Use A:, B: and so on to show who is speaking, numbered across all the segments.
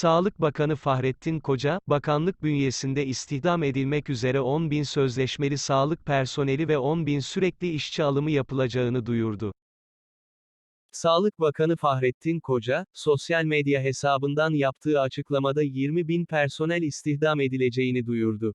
A: Sağlık Bakanı Fahrettin Koca, bakanlık bünyesinde istihdam edilmek üzere 10 bin sözleşmeli sağlık personeli ve 10 bin sürekli işçi alımı yapılacağını duyurdu. Sağlık Bakanı Fahrettin Koca, sosyal medya hesabından yaptığı açıklamada 20 bin personel istihdam edileceğini duyurdu.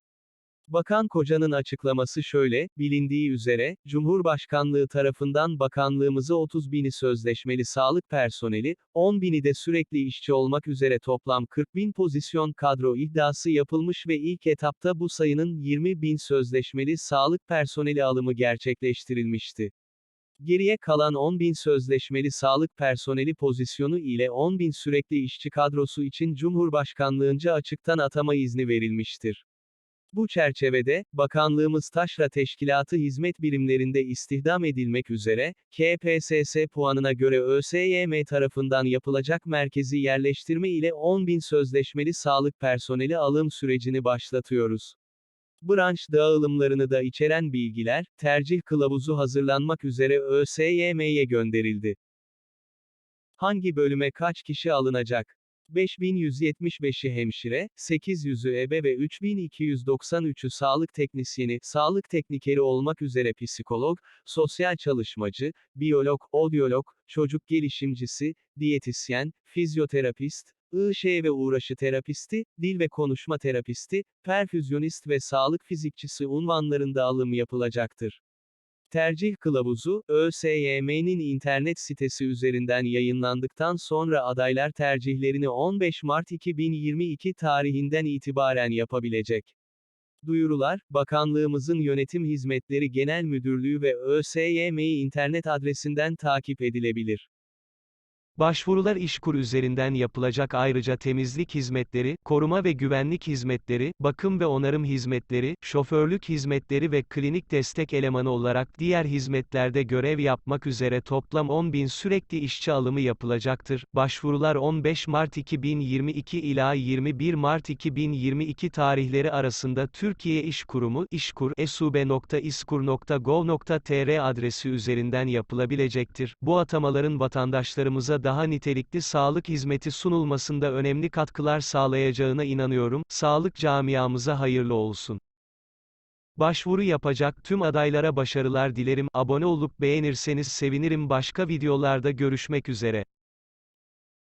A: Bakan Koca'nın açıklaması şöyle, bilindiği üzere, Cumhurbaşkanlığı tarafından bakanlığımıza 30 bini sözleşmeli sağlık personeli, 10 bini de sürekli işçi olmak üzere toplam 40 bin pozisyon kadro ihdası yapılmış ve ilk etapta bu sayının 20 bin sözleşmeli sağlık personeli alımı gerçekleştirilmişti. Geriye kalan 10 bin sözleşmeli sağlık personeli pozisyonu ile 10 bin sürekli işçi kadrosu için Cumhurbaşkanlığınca açıktan atama izni verilmiştir. Bu çerçevede, bakanlığımız taşra teşkilatı hizmet birimlerinde istihdam edilmek üzere, KPSS puanına göre ÖSYM tarafından yapılacak merkezi yerleştirme ile 10 bin sözleşmeli sağlık personeli alım sürecini başlatıyoruz. Branş dağılımlarını da içeren bilgiler, tercih kılavuzu hazırlanmak üzere ÖSYM'ye gönderildi. Hangi bölüme kaç kişi alınacak? 5175'i hemşire, 800'ü ebe ve 3293'ü sağlık teknisyeni, sağlık teknikeri olmak üzere psikolog, sosyal çalışmacı, biyolog, odyolog, çocuk gelişimcisi, diyetisyen, fizyoterapist, IŞ ve uğraşı terapisti, dil ve konuşma terapisti, perfüzyonist ve sağlık fizikçisi unvanlarında alım yapılacaktır. Tercih kılavuzu, ÖSYM'nin internet sitesi üzerinden yayınlandıktan sonra adaylar tercihlerini 15 Mart 2022 tarihinden itibaren yapabilecek. Duyurular, Bakanlığımızın Yönetim Hizmetleri Genel Müdürlüğü ve ÖSYM'yi internet adresinden takip edilebilir. Başvurular İşkur üzerinden yapılacak ayrıca temizlik hizmetleri, koruma ve güvenlik hizmetleri, bakım ve onarım hizmetleri, şoförlük hizmetleri ve klinik destek elemanı olarak diğer hizmetlerde görev yapmak üzere toplam 10 bin sürekli işçi alımı yapılacaktır. Başvurular 15 Mart 2022 ila 21 Mart 2022 tarihleri arasında Türkiye İş Kurumu, işkur, esube.iskur.gov.tr adresi üzerinden yapılabilecektir. Bu atamaların vatandaşlarımıza daha nitelikli sağlık hizmeti sunulmasında önemli katkılar sağlayacağına inanıyorum. Sağlık camiamıza hayırlı olsun. Başvuru yapacak tüm adaylara başarılar dilerim. Abone olup beğenirseniz sevinirim. Başka videolarda görüşmek üzere.